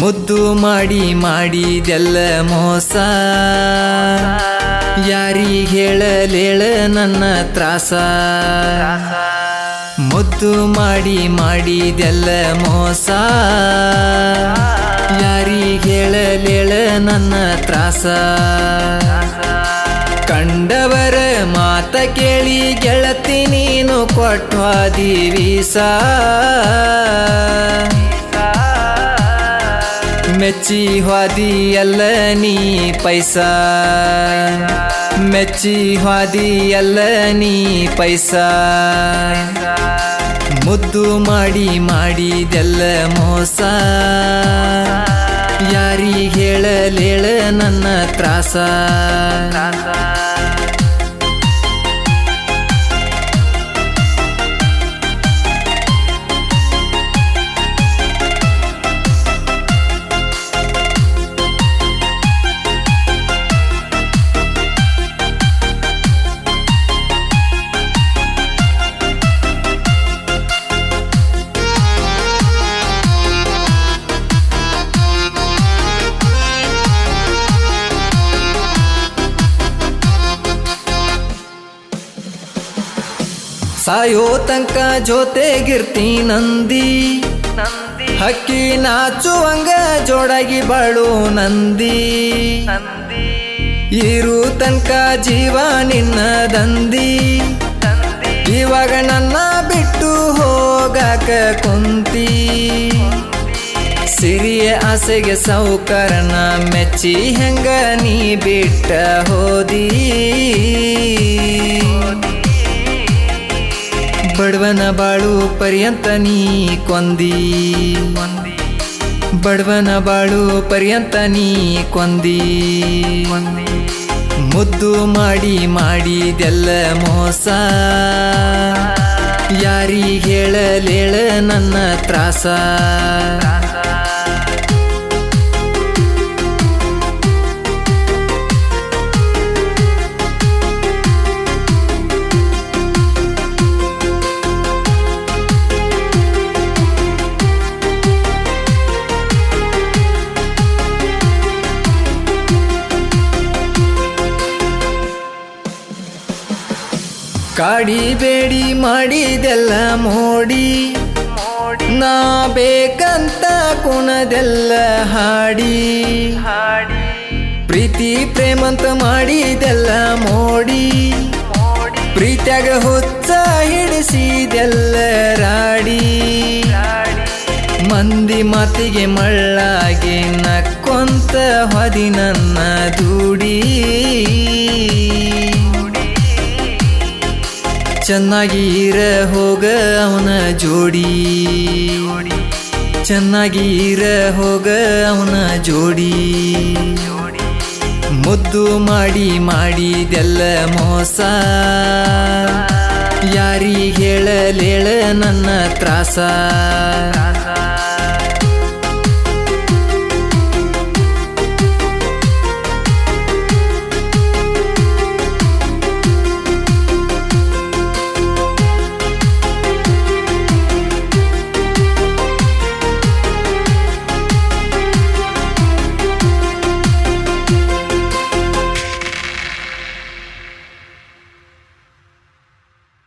ಮುದ್ದು ಮಾಡಿ ಮಾಡಿದೆಲ್ಲ ಮೋಸ. ಯಾರಿಗೆ ಹೇಳಲೇಳ ನನ್ನ ತ್ರಾಸ. ಮುದ್ದು ಮಾಡಿ ಮಾಡಿದೆಲ್ಲ ಮೋಸ. ಯಾರಿಗೆ ಹೇಳಲೇಳ ನನ್ನ ತ್ರಾಸ. ಕಂಡವರ ಮಾತ ಕೇಳಿ ಗೆಳತಿ ನೀನು ಕೊಟ್ವಾದಿ ವೀಸ ಮೆಚ್ಚಿ ಹೋದಿ ಎಲ್ಲ ನೀ ಪೈಸಾ. ಮೆಚ್ಚಿ ಹೋದಿ ಅಲ್ಲ ನೀ ಪೈಸಾ. ಮುದ್ದು ಮಾಡಿ ಮಾಡಿದೆಲ್ಲ ಮೋಸ. ಯಾರಿಗೆ ಹೇಳಲೇಳ ನನ್ನ ತ್ರಾಸ. ಸಾಯೋ ತನಕ ಜೊತೆಗಿರ್ತಿ ನಂದಿ. ಹಕ್ಕಿ ನಾಚುವಂಗ ಜೋಡಗಿ ಬಾಳು ನಂದಿ. ಇರು ತನಕ ಜೀವ ನಿನ್ನ ದಂದಿ. ಇವಾಗ ನನ್ನ ಬಿಟ್ಟು ಹೋಗಾಕ ಕುಂತಿ. ಸಿರಿಯ ಆಸೆಗೆ ಸೌಕರನ ಮೆಚ್ಚಿ ಹೆಂಗ ನೀ ಬಿಟ್ಟ ಹೋದಿ. ಬಡವನ ಬಾಳು ಪರ್ಯಂತ ನೀ ಕೊಂದಿ. ಬಡವನ ಬಾಳು ಪರ್ಯಂತ ನೀ ಕೊಂದಿ. ಮುದ್ದು ಮಾಡಿ ಮಾಡಿದೆಲ್ಲ ಮೋಸ. ಯಾರಿಗೆ ಹೇಳಲೇಳ ನನ್ನ ತ್ರಾಸ. ಕಾಡಿ ಬೇಡಿ ಮಾಡಿದೆಲ್ಲ ಮೋಡಿ. ನಾ ಬೇಕಂತ ಕುಣದೆಲ್ಲ ಹಾಡಿ ಹಾಡಿ. ಪ್ರೀತಿ ಪ್ರೇಮಂತ ಮಾಡಿದೆಲ್ಲ ಮೋಡಿ. ಪ್ರೀತ್ಯಾಗ ಹುಚ್ಚ ಹಿಡಿಸಿದೆಲ್ಲ ರಾಡಿ. ಮಂದಿ ಮಾತಿಗೆ ಮಳ್ಳಾಗಿ ನಕ್ಕೊಂತ ಹೊದಿ ನನ್ನ ದೂಡಿ. ಚೆನ್ನಾಗಿ ಇರ ಹೋಗ ಅವನ ಜೋಡಿ. ಚೆನ್ನಾಗಿ ಇರ ಹೋಗ ಅವನ ಜೋಡಿ. ಮುದ್ದು ಮಾಡಿ ಮಾಡಿದೆಲ್ಲ ಮೋಸ. ಯಾರಿ ಹೇಳಲೇಳ ನನ್ನ ತ್ರಾಸ.